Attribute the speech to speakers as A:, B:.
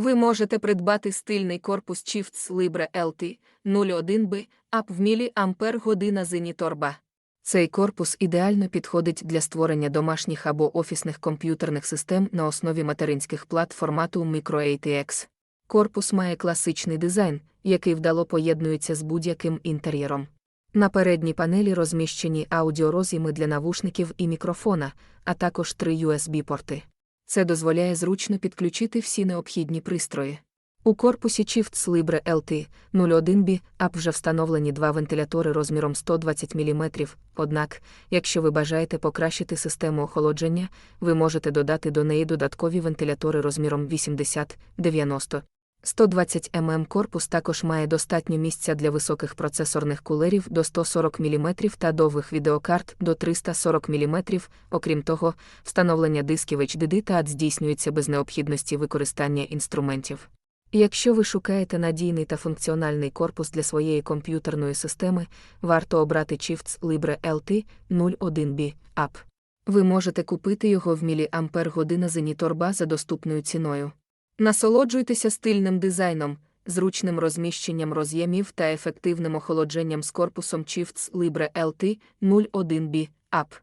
A: Ви можете придбати стильний корпус Chifts Libre LT 01B ап в мілі ампер година зеніторба. Цей корпус ідеально підходить для створення домашніх або офісних комп'ютерних систем на основі материнських плат формату Micro-ATX. Корпус має класичний дизайн, який вдало поєднується з будь-яким інтер'єром. На передній панелі розміщені аудіороз'єми для навушників і мікрофона, а також три USB-порти. Це дозволяє зручно підключити всі необхідні пристрої. У корпусі Chifts Libre LT 01B ап вже встановлені два вентилятори розміром 120 мм, однак, якщо ви бажаєте покращити систему охолодження, ви можете додати до неї додаткові вентилятори розміром 80-90. 120 мм корпус також має достатньо місця для високих процесорних кулерів до 140 мм та довгих відеокарт до 340 мм. Окрім того, встановлення дисків HDD та AD здійснюється без необхідності використання інструментів. Якщо ви шукаєте надійний та функціональний корпус для своєї комп'ютерної системи, варто обрати Chifts Libre LT 01B App. Ви можете купити його в міліампер година зеніторба за доступною ціною. Насолоджуйтеся стильним дизайном, зручним розміщенням роз'ємів та ефективним охолодженням з корпусом Chifts Libre LT 01B App.